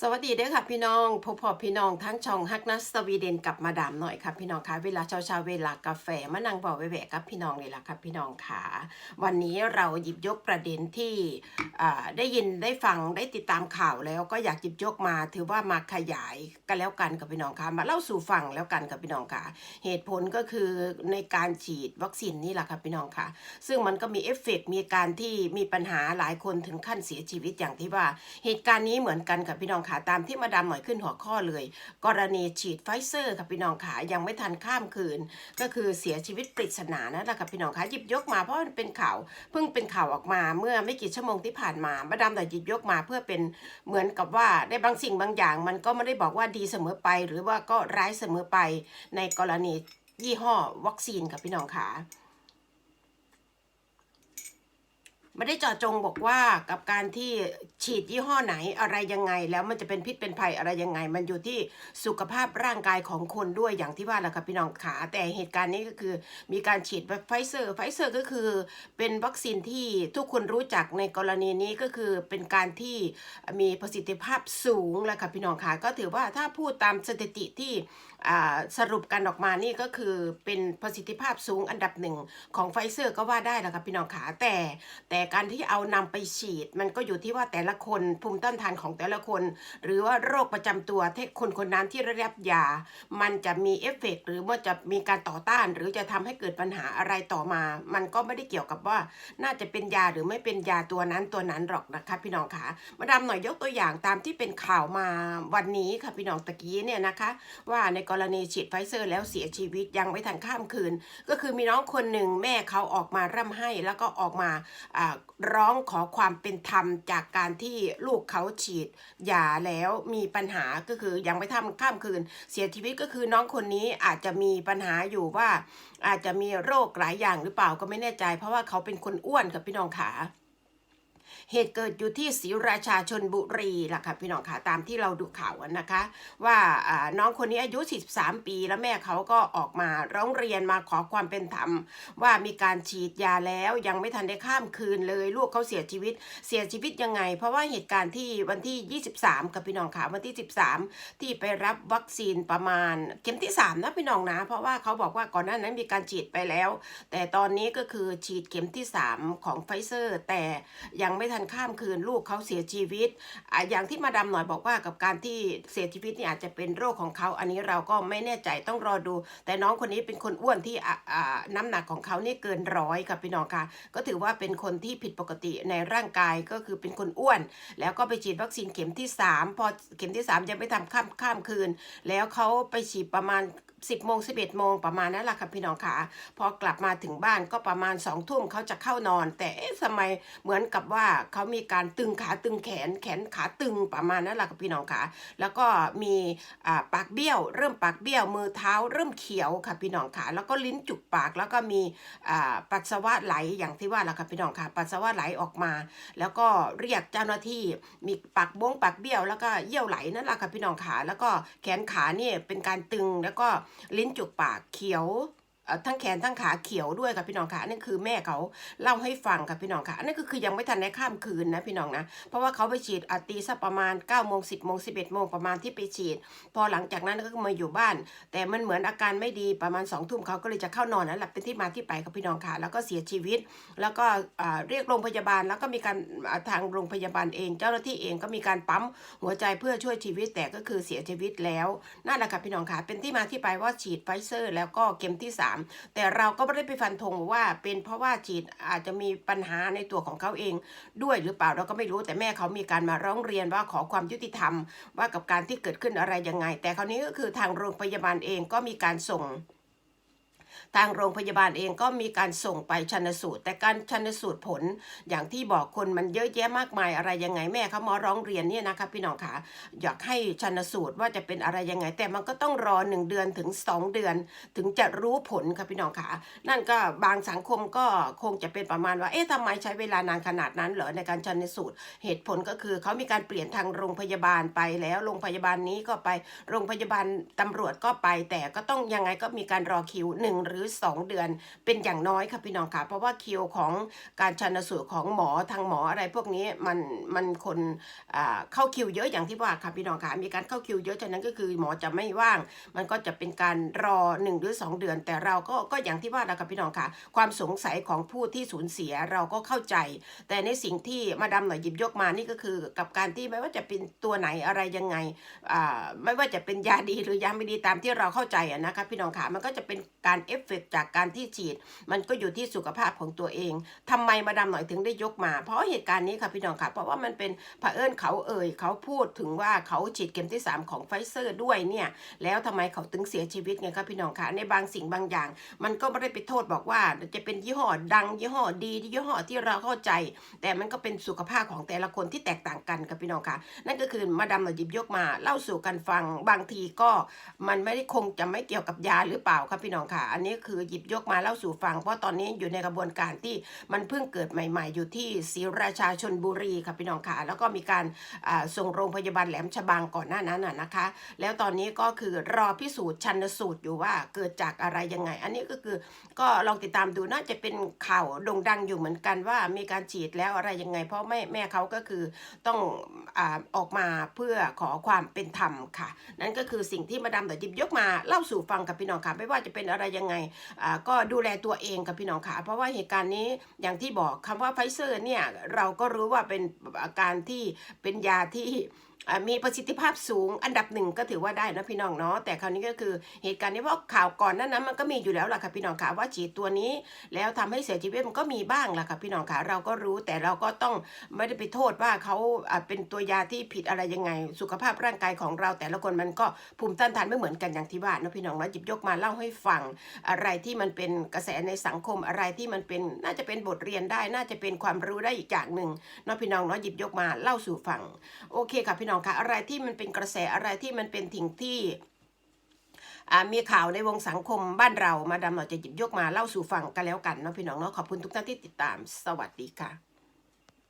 สวัสดีเด้อค่ะพี่น้องพบพอพี่น้องทั้งช่องฮักนัสสวีเดนกับมาดามหน่อยค่ะพี่น้องค่ะเวลาเช้าเช้าเวลากาแฟมานั่งบอกแหวะกับพี่น้องเลยล่ะค่ะพี่น้องค่ะวันนี้เราหยิบยกประเด็นที่ได้ยินได้ฟังได้ติดตามข่าวแล้วก็อยากหยิบยกมาถือว่ามาขยายกันแล้วกันกับพี่น้องค่ะมาเล่าสู่ฟังแล้วกันกับพี่น้องค่ะ เหตุผลก็คือในการฉีดวัคซีนนี่แหละค่ะพี่น้องค่ะ ซึ่งมันก็มีเอฟเฟกต์มีการที่มีปัญหาหลายคนถึงขั้นเสียชีวิตอย่างที่ว่าเหตุการณ์นี้เหมือนกันกับพี่น้องขาตามที่มาดามหน่อยขึ้นหัวข้อเลย กรณีฉีดไฟเซอร์กับพี่น้องขายังไม่ทันข้ามคืน ก็คือเสียชีวิตปริศนานั่นแหละค่ะพี่น้องขาหยิบยกมาเพราะมันเป็นข่าวเพิ่งเป็นข่าวออกมาเมื่อไม่กี่ชั่วโมงที่ผ่านมามาดามหน่อยหยิบยกมาเพื่อเป็นเหมือนกับว่าได้บางสิ่งบางอย่าง มันก็ไม่ได้บอกว่าดีเสมอไป หรือว่าก็ร้ายเสมอไปในกรณียี่ห้อวัคซีนกับพี่น้องขา ไม่ได้เจาะจงบอกว่ากับการที่ฉีดยี่ห้อไหนอะไรยังไง แล้วมันจะเป็นพิษเป็นภัยอะไรยังไง มันอยู่ที่สุขภาพร่างกายของคนด้วยอย่างที่ว่าแหละค่ะพี่น้องขาแต่เหตุการณ์นี้ก็คือมีการฉีดไฟเซอร์ไฟเซอร์ก็คือเป็นวัคซีนที่ทุกคนรู้จักในกรณีนี้ก็คือเป็นการที่มีประสิทธิภาพสูงแหละค่ะพี่น้องขาก็ถือว่าถ้าพูดตามสถิติที่สรุปกันออกมานี่ก็คือเป็นประสิทธิภาพสูงอันดับหนึ่งของไฟเซอร์ก็ว่าได้แหละค่ะพี่น้องขาแต่แต่การที่เอานำไปฉีด มันก็อยู่ที่ว่าแต่ละคนภูมิต้านทานของแต่ละคน หรือว่าโรคประจำตัวที่คนคนนั้นที่ได้รับยา มันจะมีเอฟเฟกต์หรือว่าจะมีการต่อต้าน หรือจะทำให้เกิดปัญหาอะไรต่อมา มันก็ไม่ได้เกี่ยวกับว่าน่าจะเป็นยาหรือไม่เป็นยาตัวนั้นตัวนั้นหรอกนะคะพี่น้องคะมาดามหน่อยยกตัวอย่างตามที่เป็นข่าวมาวันนี้ค่ะพี่น้องตะกี้เนี่ยนะคะ ว่าในกรณีฉีดไฟเซอร์แล้วเสียชีวิตยังไม่ทันข้ามคืน ก็คือมีน้องคนหนึ่งแม่เขาออกมาร่ำให้แล้วก็ออกมาอ่าร้องขอความเป็นธรรมจากการที่ลูกเขาฉีดยาแล้วมีปัญหาก็คือยังไม่ทำข้ามคืน เสียชีวิตก็คือน้องคนนี้อาจจะมีปัญหาอยู่ว่า อาจจะมีโรคหลายอย่างหรือเปล่าก็ไม่แน่ใจ เพราะว่าเขาเป็นคนอ้วนกับพี่น้องขา เหตุเกิดอยู่ที่ศรีราชาชนบุรีล่ะค่ะพี่น้องค่ะตามที่เราดูข่าวนะคะว่าอ่าน้องคนนี้อายุ 43 ปีแล้วแม่เขาก็ออกมาร้องเรียนมาขอความเป็นธรรม ว่ามีการฉีดยาแล้วยังไม่ทันได้ข้ามคืนเลยลูกเขาเสียชีวิตเสียชีวิตยังไง เพราะว่าเหตุการณ์ที่วันที่ 23 กับพี่น้องค่ะวันที่ 13 ที่ไปรับวัคซีนประมาณเข็มที่ 3 นะพี่น้องนะ เพราะว่าเขาบอกว่าก่อนหน้านั้นมีการฉีดไปแล้ว แต่ตอนนี้ก็คือฉีดเข็มที่ 3 ของไฟเซอร์ แต่ยังไม่ทันข้ามคืนลูกเขาเสียชีวิตออย่างที่มาดามหน่อยบอกว่ากับการที่เสียชีวิตเนี่ยอาจจะเป็นโรคของเขา อันนี้เราก็ไม่แน่ใจต้องรอดู แต่น้องคนนี้เป็นคนอ้วนที่อะอ่าน้ำหนักของเขานี่เกินร้อยค่ะพี่น้องค่ะ ก็ถือว่าเป็นคนที่ผิดปกติในร่างกายก็คือเป็นคนอ้วน แล้วก็ไปฉีดวัคซีนเข็มที่ 3 พอเข็มที่ 3 ยังไม่ทำข้ามข้ามคืน แล้วเขาไปฉีดประมาณ 10โมง11โมงประมาณนั้นแหละค่ะพี่น้องค่ะ พอกลับมาถึงบ้านก็ประมาณ2ทุ่มเขาจะเข้านอน แต่เอ๊ะทำไมเหมือนกับว่าเขามีการตึงขาตึงแขนแขนขาตึงประมาณนั้นแหละค่ะพี่น้องค่ะ แล้วก็มีปากเบี้ยว เริ่มปากเบี้ยวมือเท้าเริ่มเขียวค่ะพี่น้องค่ะ แล้วก็ลิ้นจุกปากแล้วก็มีปัสสาวะไหลอย่างที่ว่าแหละค่ะพี่น้องค่ะ ปัสสาวะไหลออกมา แล้วก็เรียกเจ้าหน้าที่มีปากบ้งปากเบี้ยว แล้วก็เยี่ยวไหลนั่นแหละค่ะพี่น้องขาแล้วก็แขนขาเนี่ยเป็นการตึงแล้วก็ลิ้นจุกปากเขียว ทั้งแขนทั้งขาเขียวด้วยค่ะพี่น้องค่ะอันนี่คือแม่เขาเล่าให้ฟังค่ะพี่น้องค่ะอันนี้ก็คือยังไม่ทันได้ข้ามคืนนะพี่น้องนะเพราะว่าเขาไปฉีดอตีสักประมาณ9ก้าโมงสิบโมงสิบเอ็ดโมงประมาณที่ไปฉีด พอหลังจากนั้นก็มาอยู่บ้าน แต่มันเหมือนอาการไม่ดีประมาณสองทุ่มเขาก็เลยจะเข้านอนนั่นแหละเป็นที่มาที่ไปกับพี่น้องค่ะ แล้วก็เสียชีวิต แล้วก็เรียกโรงพยาบาล แล้วก็มีการทางโรงพยาบาลเอง เจ้าหน้าที่เองก็มีการปั๊มหัวใจเพื่อช่วยชีวิตแต่ก็คือเสียชีวิตแล้วนั่นแหละค่ะพี่น้องค่ะเป็นที่มาที่ไปว่าฉีดไฟเซอร์ แล้วก็เข็มที่3แต่เราก็ไม่ได้ไปฟันธงว่าเป็นเพราะว่าฉีดอาจจะมีปัญหาในตัวของเขาเอง ด้วยหรือเปล่าเราก็ไม่รู้แต่แม่เขามีการมาร้องเรียนว่าขอความยุติธรรม ว่ากับการที่เกิดขึ้นอะไรยังไง แต่คราวนี้ก็คือทางโรงพยาบาลเองก็มีการส่ง ทางโรงพยาบาลเองก็มีการส่งไปชันสูตร แต่การชันสูตรผลอย่างที่บอกคนมันเยอะแยะมากมายอะไรยังไงแม่เขามาร้องเรียนเนี่ยนะคะพี่น้องคะอยากให้ชันสูตรว่าจะเป็นอะไรยังไง แต่มันก็ต้องรอหนึ่งเดือนถึงสองเดือน ถึงจะรู้ผลค่ะพี่น้องคะนั่นก็บางสังคมก็คงจะเป็นประมาณว่าเอ๊ะทำไมใช้เวลานานขนาดนั้นเหรอในการชันสูตร เหตุผลก็คือเขามีการเปลี่ยนทางโรงพยาบาลไปแล้วโรงพยาบาลนี้ก็ไปโรงพยาบาลตำรวจก็ไป แต่ก็ต้องยังไงก็มีการรอคิวหนึ่งหรือรือ 2 เดือนเป็นอย่างน้อยค่ะพี่น้องค่ะเพราะว่าคิวของการชันสูตรของหมอทางหมออะไรพวกนี้มันมันคนเข้าคิวเยอะอย่างที่ว่าค่ะพี่น้องค่ะมีการเข้าคิวเยอะฉะนั้นก็คือหมอจะไม่ว่าง มันก็จะเป็นการรอ 1 หรือ 2 เดือน แต่เราก็ก็อย่างที่ว่านะคะพี่น้องค่ะ ความสงสัยของผู้ที่สูญเสียเราก็เข้าใจ แต่ในสิ่งที่มาดามหน่อยหยิบยกมานี่ก็คือ กับการที่ไม่ว่าจะเป็นตัวไหนอะไรยังไงไม่ว่าจะเป็นยาดีหรือยาไม่ดีตามที่เราเข้าใจอะนะคะพี่น้องค่ะมันก็จะเป็นการเอฟเฟกจากการที่ฉีด มันก็อยู่ที่สุขภาพของตัวเองทำไมมาดามหน่อยถึงได้ยกมา เพราะเหตุการณ์นี้ค่ะพี่น้องค่ะ เพราะว่ามันเป็นเผอิญเขาเอ่ยเขาพูดถึงว่าเขาฉีดเข็มที่ 3 ของไฟเซอร์ด้วยเนี่ย แล้วทำไมเขาถึงเสียชีวิตไงครับพี่น้องค่ะ ในบางสิ่งบางอย่าง มันก็ไม่ได้ไปโทษบอกว่าจะเป็นยี่ห้อดังยี่ห้อดียี่ห้อที่เราเข้าใจ แต่มันก็เป็นสุขภาพของแต่ละคนที่แตกต่างกันครับพี่น้องค่ะ นั่นก็คือมาดามหน่อยหยิบยกมาเล่าสู่กันฟังบางทีก็มันไม่ได้คงจะไม่เกี่ยวกับยาหรือเปล่าครับพี่น้องค่ะ อันนี้คือหยิบยกมาเล่าสู่ฟัง เพราะตอนนี้อยู่ในกระบวนการที่มันเพิ่งเกิดใหม่ ๆ อยู่ที่ศรีราชาชนบุรีครับพี่น้องค่ะ แล้วก็มีการส่งโรงพยาบาลแหลมฉบังก่อนหน้านั้นนะนะคะ แล้วตอนนี้ก็คือรอพิสูจน์ชันสูตรอยู่ว่าเกิดจากอะไรยังไง อันนี้ก็คือก็ลองติดตามดูน่าจะเป็นข่าวโด่งดังอยู่เหมือนกันว่ามีการฉีดแล้วอะไรยังไง เพราะแม่แม่เขาก็คือต้องอออกมาเพื่อขอความเป็นธรรมค่ะ นั่นก็คือสิ่งที่มาดามแต่ยิบยกมาเล่าสู่ฟังกับพี่น้องค่ะไม่ว่าจะเป็นอะไรยังไงก็ดูแลตัวเองกับพี่น้องค่ะ เพราะว่าเหตุการณ์นี้อย่างที่บอกคำว่าไฟเซอร์เนี่ยเราก็รู้ว่าเป็นอาการที่เป็นยาที่ มีประสิทธิภาพสูงอันดับหนึ่งก็ถือว่าได้นะพี่น้องเนาะแต่คราวนี้ก็คือเหตุการณ์นี้เพราะข่าวก่อนนั้นนั้นมันก็มีอยู่แล้วล่ะค่ะพี่น้องค่ะว่าฉีดตัวนี้ แล้วทำให้เสียชีวิตมันก็มีบ้างล่ะค่ะพี่น้องค่ะเราก็รู้แต่เราก็ต้องไม่ได้ไปโทษว่าเขาอ่าเป็นตัวยาที่ผิดอะไรยังไง สุขภาพร่างกายของเรา แต่ละคนมันก็ภูมิต้านทานไม่เหมือนกันอย่างที่ว่านะพี่น้องเนะหยิบยกมาเล่าให้ฟังอะไรที่มันเป็นกระแสในสังคมอะไรที่มันเป็นน่าจะเป็นบทเรียนได้น่าจะเป็นความรู้ได้อีกอย่างหนึ่งเนาะพี่น้องเนาะหยิบยกมาเล่าสู่ฟังโอเคค่ะพี่น้องค่ะอะไรที่มันเป็นกระแสอะไรที่มันเป็นถิ่งที่มีข่าวในวงสังคมบ้านเรามาดามเราจะหยิบยกมาเล่าสู่ฟังกันแล้วกันเนาะพี่น้องเนาะขอบคุณทุกท่านที่ติดตามสวัสดีค่ะ